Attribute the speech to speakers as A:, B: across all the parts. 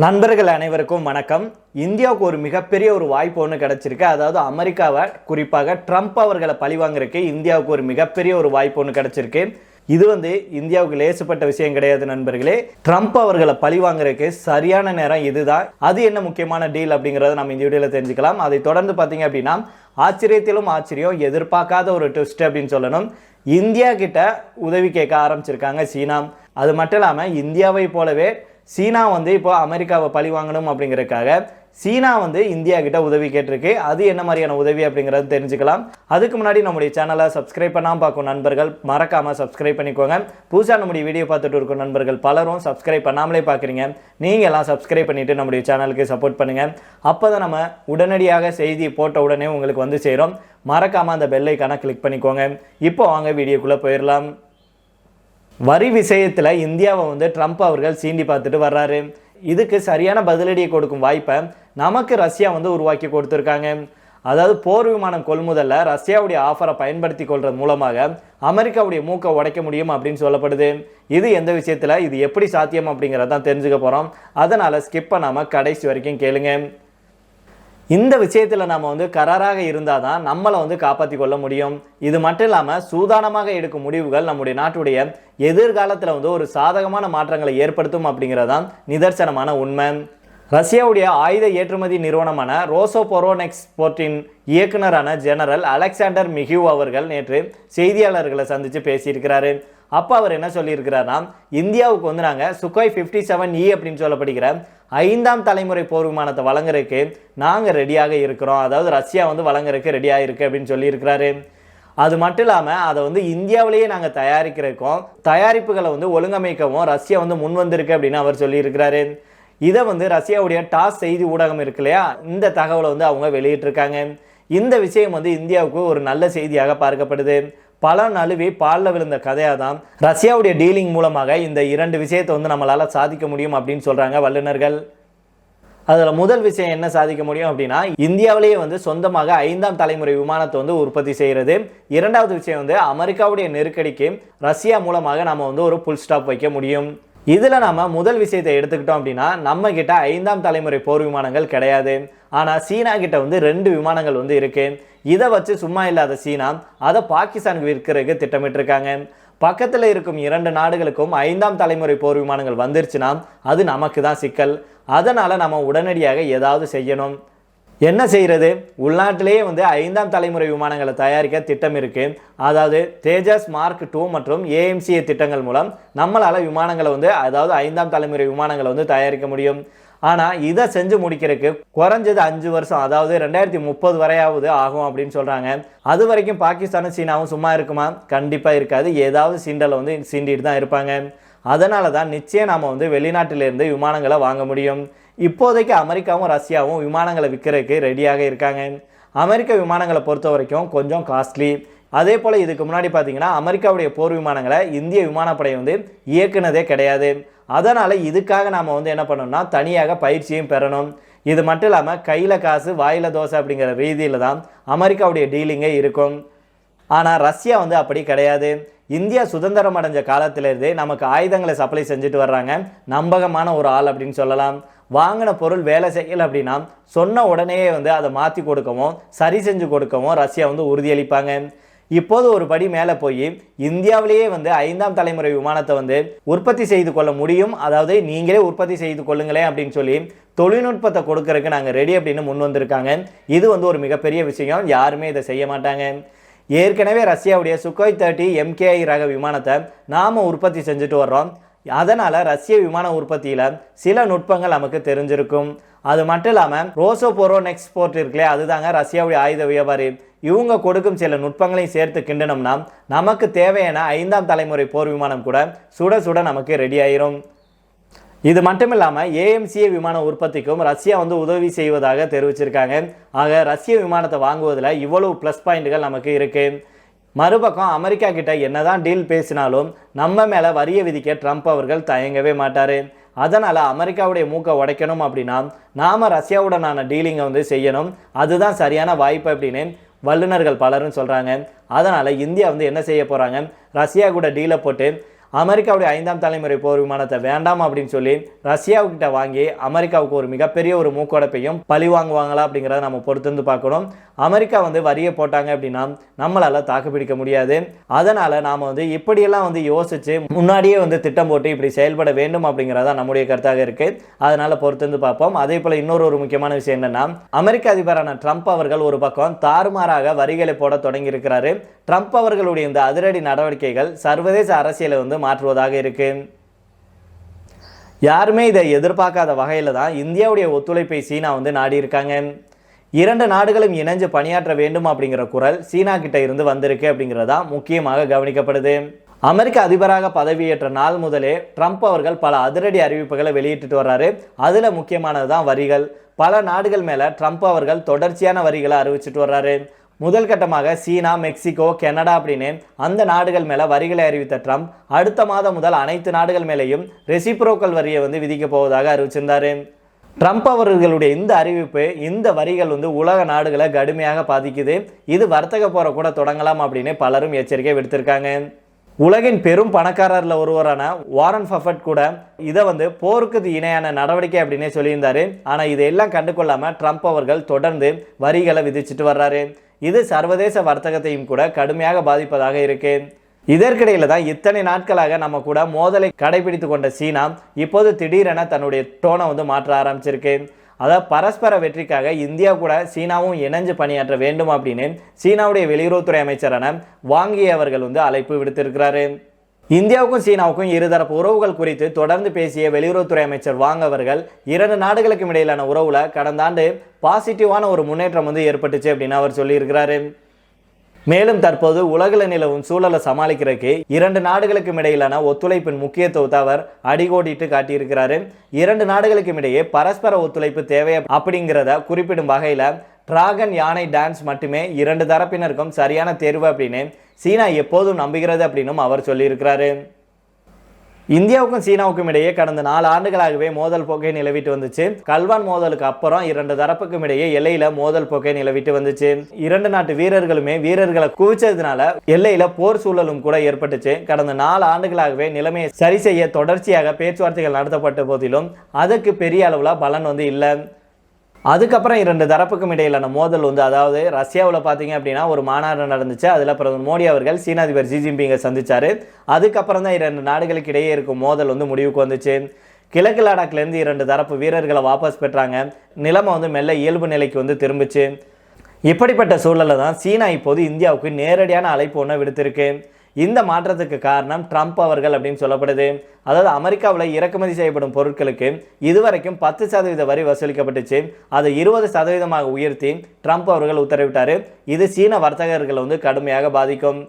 A: நண்பர்கள் அனைவருக்கும் வணக்கம். இந்தியாவுக்கு ஒரு மிகப்பெரிய ஒரு வாய்ப்பு ஒன்று கிடச்சிருக்கு. அதாவது அமெரிக்காவை குறிப்பாக ட்ரம்ப் அவர்களை பழிவாங்கிறதுக்கு இந்தியாவுக்கு ஒரு மிகப்பெரிய ஒரு வாய்ப்பு ஒன்று கிடச்சிருக்கு. இது வந்து இந்தியாவுக்கு லேசுப்பட்ட விஷயம் கிடையாது நண்பர்களே. ட்ரம்ப் அவர்களை பழிவாங்கறதுக்கு சரியான நேரம் இதுதான். அது என்ன முக்கியமான டீல் அப்படிங்கிறத நம்ம இந்த வீடியோவில் தெரிஞ்சுக்கலாம். அதை தொடர்ந்து பார்த்தீங்க அப்படின்னா ஆச்சரியத்திலும் ஆச்சரியம் எதிர்பார்க்காத ஒரு ட்விஸ்ட் அப்படின்னு சொல்லணும். இந்தியா கிட்ட உதவி கேட்க ஆரம்பிச்சிருக்காங்க சீனா. அது மட்டும் இல்லாமல் இந்தியாவை போலவே சீனா வந்து இப்போ அமெரிக்காவை பழி வாங்கணும் அப்படிங்கிறதுக்காக சீனா வந்து இந்தியா கிட்ட உதவி கேட்டிருக்கு. அது என்ன மாதிரியான உதவி அப்படிங்கறது தெரிஞ்சுக்கலாம். அதுக்கு முன்னாடி நம்முடைய சேனலை சப்ஸ்கிரைப் பண்ணாம பார்க்கும் நண்பர்கள் மறக்காமல் சப்ஸ்கிரைப் பண்ணிக்கோங்க. புதுசாக நம்முடைய வீடியோ பார்த்துட்டு இருக்கும் நண்பர்கள் பலரும் சப்ஸ்கிரைப் பண்ணாமலே பார்க்குறீங்க. நீங்கள் எல்லாம் சப்ஸ்கிரைப் பண்ணிவிட்டு நம்முடைய சேனலுக்கு சப்போர்ட் பண்ணுங்கள் அப்போ தான் நம்ம உடனடியாக செய்தி போட்ட உடனே உங்களுக்கு வந்து சேரும். மறக்காமல் அந்த பெல்லைக்கான கிளிக் பண்ணிக்கோங்க. இப்போ வாங்க வீடியோக்குள்ளே போயிடலாம். வரி விஷயத்தில் இந்தியாவை வந்து ட்ரம்ப் அவர்கள் சீண்டி பார்த்துட்டு வர்றாரு. இதுக்கு சரியான பதிலடியை கொடுக்கும் வாய்ப்பை நமக்கு ரஷ்யா வந்து உருவாக்கி கொடுத்துருக்காங்க. அதாவது போர் விமானம் கொள்முதலில் ரஷ்யாவுடைய ஆஃபரை பயன்படுத்தி கொள்றது மூலமாக அமெரிக்காவுடைய மூக்கை உடைக்க முடியும் அப்படின்னு சொல்லப்படுது. இது எந்த விஷயத்தில்? இது எப்படி சாத்தியம் அப்படிங்கிறதான் தெரிஞ்சுக்க போகிறோம் அதனால் ஸ்கிப் பண்ணாமல் கடைசி வரைக்கும் கேளுங்க. இந்த விஷயத்தில் நம்ம வந்து கராராக இருந்தால் தான் நம்மளை வந்து காப்பாற்றி கொள்ள முடியும். இது மட்டும் இல்லாமல் சூதானமாக எடுக்கும் முடிவுகள் நம்முடைய நாட்டுடைய எதிர்காலத்தில் வந்து ஒரு சாதகமான மாற்றங்களை ஏற்படுத்தும் அப்படிங்கிறதான் நிதர்சனமான உண்மை. ரஷ்யாவுடைய ஆயுத ஏற்றுமதி நிறுவனமான ரோசோ பொரோனெக்ஸ் போர்ட்டின் இயக்குனரான ஜெனரல் அலெக்சாண்டர் மிஹியூ அவர்கள் நேற்று செய்தியாளர்களை சந்தித்து பேசியிருக்கிறாரு. அப்போ அவர் என்ன சொல்லியிருக்கிறார்னா இந்தியாவுக்கு வந்து நாங்கள் சுக்காய் ஃபிஃப்டி செவன் இ அப்படின்னு சொல்லப்படுகிற ஐந்தாம் தலைமுறை போர் விமானத்தை வழங்குறதுக்கு நாங்கள் ரெடியாக இருக்கிறோம். அதாவது ரஷ்யா வந்து வழங்குறதுக்கு ரெடியாக இருக்கு அப்படின்னு சொல்லியிருக்கிறாரு. அது மட்டும் இல்லாமல் அதை வந்து இந்தியாவிலேயே நாங்கள் தயாரிக்கிறதுக்கும் தயாரிப்புகளை வந்து ஒழுங்கமைக்கவும் ரஷ்யா வந்து முன் வந்திருக்கு அப்படின்னு அவர் சொல்லியிருக்கிறாரு. இதை வந்து ரஷ்யாவுடைய டாஸ் செய்தி ஊடகம் இருக்கு இல்லையா? இந்த தகவலை வந்து அவங்க வெளியிட்டிருக்காங்க. இந்த விஷயம் வந்து இந்தியாவுக்கு ஒரு நல்ல செய்தியாக பார்க்கப்படுது. பல நழுவி பாலில் விழுந்த கதையாக தான் ரஷ்யாவுடைய டீலிங் மூலமாக இந்த இரண்டு விஷயத்தை வந்து நம்மளால் சாதிக்க முடியும் அப்படின்னு சொல்கிறாங்க வல்லுநர்கள். அதில் முதல் விஷயம் என்ன சாதிக்க முடியும் அப்படின்னா இந்தியாவிலேயே வந்து சொந்தமாக ஐந்தாம் தலைமுறை விமானத்தை வந்து உற்பத்தி செய்கிறது இரண்டாவது விஷயம் வந்து அமெரிக்காவுடைய நெருக்கடிக்கு ரஷ்யா மூலமாக நம்ம வந்து ஒரு புல் ஸ்டாப் வைக்க முடியும். இதில் நம்ம முதல் விஷயத்தை எடுத்துக்கிட்டோம் அப்படின்னா நம்ம கிட்ட ஐந்தாம் தலைமுறை போர் விமானங்கள் கிடையாது. ஆனால் சீனா கிட்ட வந்து ரெண்டு விமானங்கள் வந்து இருக்கு. இதை வச்சு சும்மா இல்லாத சீனா அதை பாகிஸ்தானுக்கு விற்கிறதுக்கு திட்டமிட்டிருக்காங்க. பக்கத்தில் இருக்கும் இரண்டு நாடுகளுக்கும் ஐந்தாம் தலைமுறை போர் விமானங்கள் வந்துருச்சுன்னா அது நமக்கு தான் சிக்கல். அதனால் நம்ம உடனடியாக ஏதாவது செய்யணும். என்ன செய்கிறது உள்நாட்டிலேயே வந்து ஐந்தாம் தலைமுறை விமானங்களை தயாரிக்க திட்டம் இருக்குது அதாவது தேஜஸ் மார்க் டூ மற்றும் ஏஎம்சிஏ திட்டங்கள் மூலம் நம்மளால் விமானங்களை வந்து அதாவது ஐந்தாம் தலைமுறை விமானங்களை வந்து தயாரிக்க முடியும். ஆனால் இதை செஞ்சு முடிக்கிறதுக்கு குறைஞ்சது அஞ்சு வருஷம் அதாவது ரெண்டாயிரத்தி முப்பது வரையாவது ஆகும் அப்படின்னு சொல்கிறாங்க அது வரைக்கும் பாகிஸ்தானும் சீனாவும் சும்மா இருக்குமா? கண்டிப்பாக இருக்காது. ஏதாவது சீண்டலை வந்து சீண்டிட்டு தான் இருப்பாங்க. அதனால தான் நிச்சயம் நாம் வந்து வெளிநாட்டிலிருந்து விமானங்களை வாங்க முடியும். இப்போதைக்கு அமெரிக்காவும் ரஷ்யாவும் விமானங்களை விற்கிறதுக்கு ரெடியாக இருக்காங்க. அமெரிக்க விமானங்களை பொறுத்த வரைக்கும் கொஞ்சம் காஸ்ட்லி அதே போல் இதுக்கு முன்னாடி பார்த்தீங்கன்னா அமெரிக்காவுடைய போர் விமானங்களை இந்திய விமானப்படை வந்து இயக்குனதே கிடையாது. அதனால் இதுக்காக நாம் வந்து என்ன பண்ணணும்னா தனியாக பயிற்சியும் பெறணும். இது மட்டும் இல்லாமல் கையில் காசு வாயில் தோசை அப்படிங்கிற ரீதியில் தான் அமெரிக்காவுடைய டீலிங்கே இருக்கும். ஆனால் ரஷ்யா வந்து அப்படி கிடையாது. இந்தியா சுதந்திரம் அடைஞ்ச காலத்திலிருந்தே நமக்கு ஆயுதங்களை சப்ளை செஞ்சுட்டு வர்றாங்க. நம்பகமான ஒரு ஆள் அப்படின்னு சொல்லலாம். வாங்கின பொருள் வேலை செய்யலை அப்படின்னா சொன்ன உடனேயே வந்து அதை மாற்றி கொடுக்கவும் சரி செஞ்சு கொடுக்கவும் ரஷ்யா வந்து உறுதியளிப்பாங்க. இப்போது ஒரு படி மேலே போய் இந்தியாவிலேயே வந்து ஐந்தாம் தலைமுறை விமானத்தை வந்து உற்பத்தி செய்து கொள்ள முடியும். அதாவது நீங்களே உற்பத்தி செய்து கொள்ளுங்களேன் அப்படின்னு சொல்லி தொழில்நுட்பத்தை கொடுக்கறதுக்கு நாங்கள் ரெடி அப்படின்னு முன் வந்திருக்காங்க. இது வந்து ஒரு மிகப்பெரிய விஷயம். யாருமே இதை செய்ய மாட்டாங்க. ஏற்கனவே ரஷ்யாவுடைய சுக்கோய் தேர்ட்டி எம்கேஐ ரக விமானத்தை நாம் உற்பத்தி செஞ்சுட்டு வர்றோம். அதனால் ரஷ்ய விமான உற்பத்தியில் சில நுட்பங்கள் நமக்கு தெரிஞ்சிருக்கும். அது மட்டும் இல்லாமல் ரோசோ போரோன் எக்ஸ்போர்ட் இருக்குல்லையே அதுதாங்க ரஷ்யாவுடைய ஆயுத வியாபாரி இவங்க கொடுக்கும் சில நுட்பங்களையும் சேர்த்து கிண்டனம்னா நமக்கு தேவையான ஐந்தாம் தலைமுறை போர் விமானம் கூட சுட சுட நமக்கு ரெடி ஆயிரும். இது மட்டும் இல்லாமல் ஏஎம்சிஏ விமான உற்பத்திக்கும் ரஷ்யா வந்து உதவி செய்வதாக தெரிவிச்சிருக்காங்க. ஆக ரஷ்ய விமானத்தை வாங்குவதில் இவ்வளவு ப்ளஸ் பாயிண்ட்டுகள் நமக்கு இருக்குது மறுபக்கம் அமெரிக்கா கிட்ட என்னதான் டீல் பேசினாலும் நம்ம மேலே வரியை விதிக்க ட்ரம்ப் அவர்கள் தயங்கவே மாட்டார். அதனால் அமெரிக்காவுடைய மூக்கை உடைக்கணும் அப்படின்னா நாம் ரஷ்யாவுடனான டீலிங்கை வந்து செய்யணும். அதுதான் சரியான வாய்ப்பு அப்படின்னு வல்லுநர்கள் பலரும் சொல்கிறாங்க அதனால் இந்தியா வந்து என்ன செய்ய போகிறாங்க ரஷ்யா கூட டீலை போட்டு அமெரிக்காவுடைய ஐந்தாம் தலைமுறை போர் விமானத்தை வேண்டாம் அப்படின்னு சொல்லி ரஷ்யாவுக்கிட்ட வாங்கி அமெரிக்காவுக்கு ஒரு மிகப்பெரிய ஒரு மூக்கொடைப்பையும் பழி வாங்குவாங்களா அப்படிங்கிறத நம்ம பொறுத்திருந்து பார்க்கணும். அமெரிக்கா வந்து வரியை போட்டாங்க அப்படின்னா நம்மளால் தாக்கு பிடிக்க முடியாது. அதனால் நாம் வந்து இப்படியெல்லாம் வந்து யோசித்து முன்னாடியே வந்து திட்டம் போட்டு இப்படி செயல்பட வேண்டும் அப்படிங்கிறதா நம்முடைய கருத்தாக இருக்குது அதனால் பொறுத்திருந்து பார்ப்போம். அதே போல் இன்னொரு ஒரு முக்கியமான விஷயம் என்னென்னா அமெரிக்க அதிபரான ட்ரம்ப் அவர்கள் ஒரு பக்கம் தாறுமாறாக வரிகளை போட தொடங்கியிருக்கிறாரு. ட்ரம்ப் அவர்களுடைய இந்த அதிரடி நடவடிக்கைகள் சர்வதேச அரசியலை வந்து மாற்றுவதாக இருக்கு. யாருமே இதை எதிர்பார்க்காத வகையில் தான் இந்தியாவுடைய ஒத்துழைப்பை சீனா வந்து நாடி இருக்காங்க இரண்டு நாடுகளும் இணைஞ்சு பணியாற்ற வேண்டும் அப்படிங்கிற குரல் சீனா கிட்ட இருந்து வந்திருக்கு அப்படிங்கிறதா முக்கியமாக கவனிக்கப்படுது. அமெரிக்க அதிபராக பதவியேற்ற நாள் முதலே ட்ரம்ப் அவர்கள் பல அதிரடி அறிவிப்புகளை வெளியிட்டுட்டு வர்றாரு. அதுல முக்கியமானது தான் வரிகள். பல நாடுகள் மேல ட்ரம்ப் அவர்கள் தொடர்ச்சியான வரிகளை அறிவிச்சிட்டு வர்றாரு. முதல் கட்டமாக சீனா மெக்சிகோ கனடா அப்படின்னு அந்த நாடுகள் மேலே வரிகளை அறிவித்த ட்ரம்ப் அடுத்த மாதம் முதல் அனைத்து நாடுகள் மேலேயும் ரெசிப்ரோக்கல் வரியை வந்து விதிக்கப் போவதாக அறிவிச்சிருந்தாரு. ட்ரம்ப் அவர்களுடைய இந்த அறிவிப்பு இந்த வரிகள் வந்து உலக நாடுகளை கடுமையாக பாதிக்குது. இது வர்த்தக போற கூட தொடங்கலாம் அப்படின்னு பலரும் எச்சரிக்கை விடுத்திருக்காங்க. உலகின் பெரும் பணக்காரரில் ஒருவரான வாரன் ஃபஃபட் கூட இதை வந்து போருக்கு இணையான நடவடிக்கை அப்படின்னே சொல்லியிருந்தாரு. ஆனால் இதையெல்லாம் கண்டுகொள்ளாமல் ட்ரம்ப் அவர்கள் தொடர்ந்து வரிகளை விதிச்சிட்டு வர்றாரு. இது சர்வதேச வர்த்தகத்தையும் கூட கடுமையாக பாதிப்பதாக இருக்கு இதற்கிடையில தான் இத்தனை நாட்களாக நம்ம கூட மோதலை கடைபிடித்து கொண்ட சீனா இப்போது திடீரென தன்னுடைய டோனை வந்து மாற்ற ஆரம்பிச்சிருக்கு அதாவது பரஸ்பர வெற்றிக்காக இந்தியா கூட சீனாவும் இணைஞ்சு பணியாற்ற வேண்டும் அப்படின்னு சீனாவுடைய வெளியுறவுத்துறை அமைச்சரான வாங்கி அவர்கள் வந்து அழைப்பு விடுத்திருக்கிறாரு. இந்தியாவுக்கும் சீனாவுக்கும் இருதரப்பு உறவுகள் குறித்து தொடர்ந்து பேசிய வெளியுறவுத்துறை அமைச்சர் வாங் அவர்கள் இரண்டு நாடுகளுக்கும் இடையிலான உறவுல கடந்த ஆண்டு பாசிட்டிவான ஒரு முன்னேற்றம் வந்து ஏற்பட்டுச்சு அப்படின்னு அவர் சொல்லியிருக்கிறாரு. மேலும் தற்போது உலகில் நிலவும் சூழலை சமாளிக்கிறதுக்கு இரண்டு நாடுகளுக்கும் இடையிலான ஒத்துழைப்பின் முக்கியத்துவத்தை அவர் அடிகோடிட்டு காட்டியிருக்கிறாரு. இரண்டு நாடுகளுக்கும் இடையே பரஸ்பர ஒத்துழைப்பு தேவை அப்படிங்கிறத குறிப்பிடும் வகையில் டிராகன் யானை டான்ஸ் மட்டுமே இரண்டு தரப்பினருக்கும் சரியான தேர்வு அப்படின்னு சீனா எப்போதும் நம்புகிறது அப்படின்னும் அவர் சொல்லியிருக்கிறாரு. இந்தியாவுக்கும் சீனாவுக்கும் இடையே கடந்த நாலு ஆண்டுகளாகவே மோதல் போக்கை நிலவிட்டு வந்துச்சு. கல்வான் மோதலுக்கு அப்புறம் இரண்டு தரப்புக்கும் இடையே எல்லையில மோதல் போக்கை நிலவிட்டு வந்துச்சு. இரண்டு நாட்டு வீரர்களுமே வீரர்களை குவிச்சதுனால எல்லையில போர் சூழலும் கூட ஏற்பட்டுச்சு. கடந்த நாலு ஆண்டுகளாகவே நிலைமையை சரி செய்ய தொடர்ச்சியாக பேச்சுவார்த்தைகள் நடத்தப்பட்ட போதிலும் அதுக்கு பெரிய அளவுல பலன் வந்து இல்லை. அதுக்கப்புறம் இரண்டு தரப்புக்கும் இடையிலான மோதல் வந்து அதாவது ரஷ்யாவில் பார்த்தீங்க அப்படின்னா ஒரு மாநாடு நடந்துச்சு. அதில் பிரதமர் மோடி அவர்கள் சீன அதிபர் ஜி ஜின்பிங்கை சந்தித்தார் அதுக்கப்புறம் தான் இரண்டு நாடுகளுக்கு இடையே இருக்கும் மோதல் வந்து முடிவுக்கு வந்துச்சு. கிழக்கு லடாக்லேருந்து இரண்டு தரப்பு வீரர்களை வாபஸ் பெற்றாங்க. நிலைமை வந்து மெல்ல இயல்பு நிலைக்கு வந்து திரும்பிச்சு. இப்படிப்பட்ட சூழலில் தான் சீனா இப்போது இந்தியாவுக்கு நேரடியான அழைப்பு ஒன்று விடுத்திருக்கு. இந்த மாற்றத்துக்கு காரணம் ட்ரம்ப் அவர்கள் அப்படின்னு சொல்லப்படுது. அதாவது அமெரிக்காவில் இறக்குமதி செய்யப்படும் பொருட்களுக்கு இதுவரைக்கும் பத்து சதவீத வரி வசூலிக்கப்பட்டுச்சு. அதை இருபது சதவீதமாக உயர்த்தி ட்ரம்ப் அவர்கள் உத்தரவிட்டார். இது சீன வர்த்தகர்களை வந்து கடுமையாக பாதிக்கும்.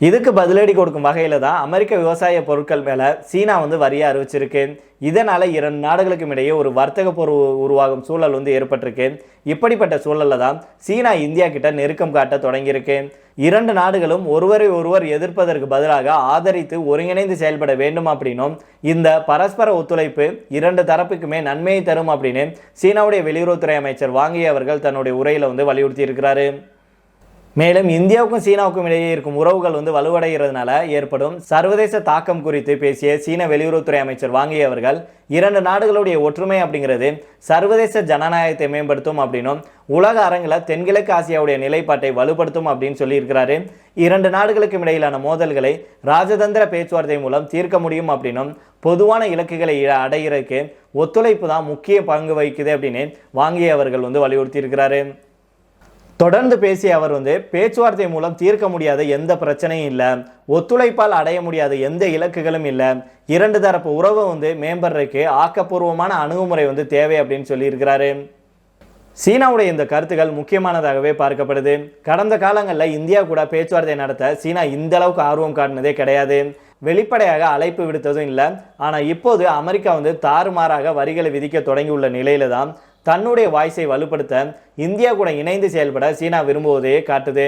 A: இதுக்கு பதிலடி கொடுக்கும் வகையில் தான் அமெரிக்க விவசாய பொருட்கள் மேலே சீனா வந்து வரியை அறிவிச்சிருக்கு. இதனால் இரண்டு நாடுகளுக்கும் இடையே ஒரு வர்த்தக போர் உருவாகும் சூழல் வந்து ஏற்பட்டிருக்கு. இப்படிப்பட்ட சூழலில் தான் சீனா இந்தியா கிட்ட நெருக்கம் காட்ட தொடங்கியிருக்கு. இரண்டு நாடுகளும் ஒருவரை ஒருவர் எதிர்ப்பதற்கு பதிலாக ஆதரித்து ஒருங்கிணைந்து செயல்பட வேண்டும் அப்படின்னும் இந்த பரஸ்பர ஒத்துழைப்பு இரண்டு தரப்புக்குமே நன்மையை தரும் அப்படின்னு சீனாவுடைய வெளியுறவுத்துறை அமைச்சர் வாங்கியவர்கள் தன்னுடைய உரையில் வந்து வலியுறுத்தி இருக்கிறாரு மேலும் இந்தியாவுக்கும் சீனாவுக்கும் இடையே இருக்கும் உறவுகள் வந்து வலுவடைகிறதுனால ஏற்படும் சர்வதேச தாக்கம் குறித்து பேசிய சீன வெளியுறவுத்துறை அமைச்சர் வாங்கி அவர்கள் இரண்டு நாடுகளுடைய ஒற்றுமை அப்படிங்கிறது சர்வதேச ஜனநாயகத்தை மேம்படுத்தும் அப்படின்னும் உலக அரங்கில் தென்கிழக்கு ஆசியாவுடைய நிலைப்பாட்டை வலுப்படுத்தும் அப்படின்னு சொல்லியிருக்கிறாரு. இரண்டு நாடுகளுக்கும் இடையிலான மோதல்களை ராஜதந்திர பேச்சுவார்த்தை மூலம் தீர்க்க முடியும் அப்படின்னும் பொதுவான இலக்குகளை அடைகிறதுக்கு ஒத்துழைப்பு தான் முக்கிய பங்கு வகிக்குது அப்படின்னு வாங்கி அவர்கள் வந்து வலியுறுத்தியிருக்கிறாரு. தொடர்ந்து பேசிய அவர் வந்து பேச்சுவார்த்தை மூலம் தீர்க்க முடியாத எந்த பிரச்சனையும் இல்லை ஒத்துழைப்பால் அடைய முடியாத எந்த இலக்குகளும் இல்லை. இரண்டு தரப்பு உறவை வந்து மேம்படுறதுக்கு ஆக்கப்பூர்வமான அணுகுமுறை வந்து தேவை அப்படின்னு சொல்லியிருக்கிறாரு. சீனாவுடைய இந்த கருத்துக்கள் முக்கியமானதாகவே பார்க்கப்படுது. கடந்த காலங்களில் இந்தியா கூட பேச்சுவார்த்தை நடத்த சீனா இந்த அளவுக்கு ஆர்வம் காட்டினதே கிடையாது. வெளிப்படையாக அழைப்பு விடுத்ததும் இல்லை. ஆனால் இப்போது அமெரிக்கா வந்து தாறுமாறாக வரிகளை விதிக்க தொடங்கியுள்ள நிலையில தான் தன்னுடைய வாய்ஸை வலுப்படுத்த இந்தியா கூட இணைந்து செயல்பட சீனா விரும்புவதையே காட்டுது.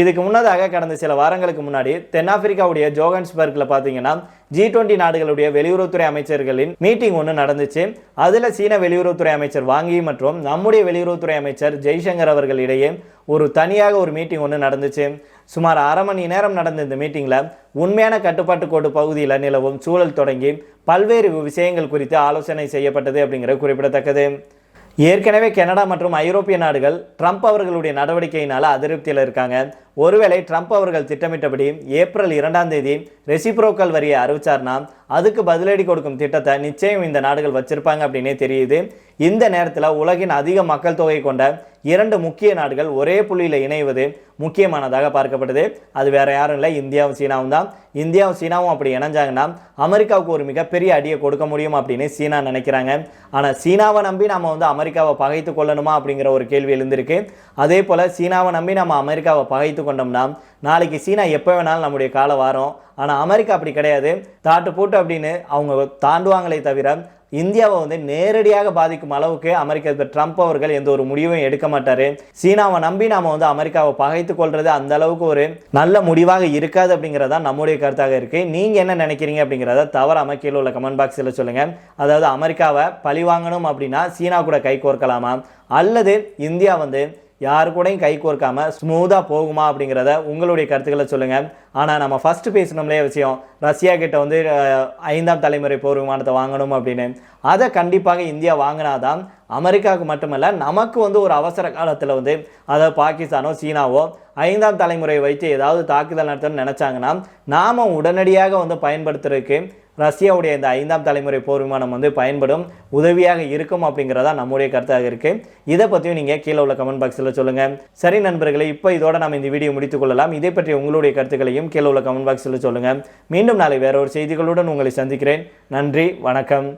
A: இதுக்கு முன்னதாக கடந்த சில வாரங்களுக்கு முன்னாடி தென்னாப்பிரிக்காவுடைய ஜோகன்ஸ்பர்க்கில் பார்த்தீங்கன்னா ஜி டுவெண்ட்டி நாடுகளுடைய வெளியுறவுத்துறை அமைச்சர்களின் மீட்டிங் ஒன்று நடந்துச்சு. அதில் சீன வெளியுறவுத்துறை அமைச்சர் வாங்கி மற்றும் நம்முடைய வெளியுறவுத்துறை அமைச்சர் ஜெய்சங்கர் அவர்கள் இடையே ஒரு தனியாக ஒரு மீட்டிங் ஒன்று நடந்துச்சு. சுமார் அரை மணி நேரம் நடந்த இந்த மீட்டிங்கில் உண்மையான கட்டுப்பாட்டு கோடு பகுதியில் நிலவும் சூழல் தொடங்கி பல்வேறு விஷயங்கள் குறித்து ஆலோசனை செய்யப்பட்டது அப்படிங்கிறது குறிப்பிடத்தக்கது. ஏற்கனவே கனடா மற்றும் ஐரோப்பிய நாடுகள் ட்ரம்ப் அவர்களுடைய நடவடிக்கையினால் அதிருப்தியில் இருக்காங்க. ஒருவேளை ட்ரம்ப் அவர்கள் திட்டமிட்டபடி ஏப்ரல் இரண்டாம் தேதி ரெசிப்ரோக்கல் வரியை அறிவிச்சார்னா அதுக்கு பதிலடி கொடுக்கும் திட்டத்தை நிச்சயம் இந்த நாடுகள் வச்சிருப்பாங்க அப்படின்னே தெரியுது. இந்த நேரத்தில் உலகின் அதிக மக்கள் தொகை கொண்ட இரண்டு முக்கிய நாடுகள் ஒரே புள்ளியில் இணைவது முக்கியமானதாக பார்க்கப்படுது. அது வேற யாரும் இல்லை இந்தியாவும் சீனாவும் தான். இந்தியாவும் சீனாவும் அப்படி இணைஞ்சாங்கன்னா அமெரிக்காவுக்கு ஒரு மிகப்பெரிய அடியை கொடுக்க முடியும் அப்படின்னு சீனா நினைக்கிறாங்க. ஆனால் சீனாவை நம்பி நம்ம வந்து அமெரிக்காவை பகைத்து கொள்ளணுமா அப்படிங்கிற ஒரு கேள்வி எழுந்திருக்கு. அதே போல் சீனாவை நம்பி நம்ம அமெரிக்காவை பகைத்து கொண்டோம்னா நாளைக்கு சீனா எப்போ வேணாலும் நம்முடைய காலம் வாரம். ஆனால் அமெரிக்கா அப்படி கிடையாது. தாட்டு போட்டு அப்படின்னு அவங்க தாண்டுவாங்களே தவிர இந்தியாவை வந்து நேரடியாக பாதிக்கும் அளவுக்கு அமெரிக்க அதிபர் ட்ரம்ப் அவர்கள் எந்த ஒரு முடிவும் எடுக்க மாட்டார். சீனாவை நம்பி நாம வந்து அமெரிக்காவை பகைத்து கொள்வது அந்த அளவுக்கு ஒரு நல்ல முடிவாக இருக்காது அப்படிங்கிறதா நம்முடைய கருத்தாக இருக்கு. நீங்கள் என்ன நினைக்கிறீங்க அப்படிங்கிறத தவறு கீழே உள்ள கமெண்ட் பாக்ஸில் சொல்லுங்கள் அதாவது அமெரிக்காவை பழி வாங்கணும் அப்படின்னா சீனா கூட கை கோர்க்கலாமா? அல்லது இந்தியா வந்து யாரு கூடயும் கை கோர்க்காமல் ஸ்மூத்தாக போகுமா அப்படிங்கிறத உங்களுடைய கருத்துக்களை சொல்லுங்கள் ஆனால் நம்ம ஃபஸ்ட்டு பேசணும்லே விஷயம் ரஷ்யா கிட்ட வந்து ஐந்தாம் தலைமுறை போர் விமானத்தை வாங்கணும் அப்படின்னு. அதை கண்டிப்பாக இந்தியா வாங்கினாதான் அமெரிக்காவுக்கு மட்டுமல்ல நமக்கு வந்து ஒரு அவசர காலத்தில் வந்து அதாவது பாகிஸ்தானோ சீனாவோ ஐந்தாம் தலைமுறை வைத்து ஏதாவது தாக்குதல் நடத்தணும்னு நினச்சாங்கன்னா நாம் உடனடியாக வந்து பயன்படுத்துறதுக்கு ரஷ்யாவுடைய இந்த ஐந்தாம் தலைமுறை போர் விமானம் வந்து பயன்படும் உதவியாக இருக்கும் அப்படிங்கிறதா நம்முடைய கருத்தாக இருக்குது இதை பற்றியும் நீங்கள் கீழே உள்ள கமெண்ட் பாக்ஸில் சொல்லுங்கள் சரி நண்பர்களே இப்போ இதோட நம்ம இந்த வீடியோ முடித்துக்கொள்ளலாம் இதை பற்றி உங்களுடைய கருத்துக்களையும் கீழே உள்ள கமெண்ட் பாக்ஸில் சொல்லுங்கள் மீண்டும் நாளை வேற ஒரு செய்திகளுடன் உங்களை சந்திக்கிறேன். நன்றி வணக்கம்.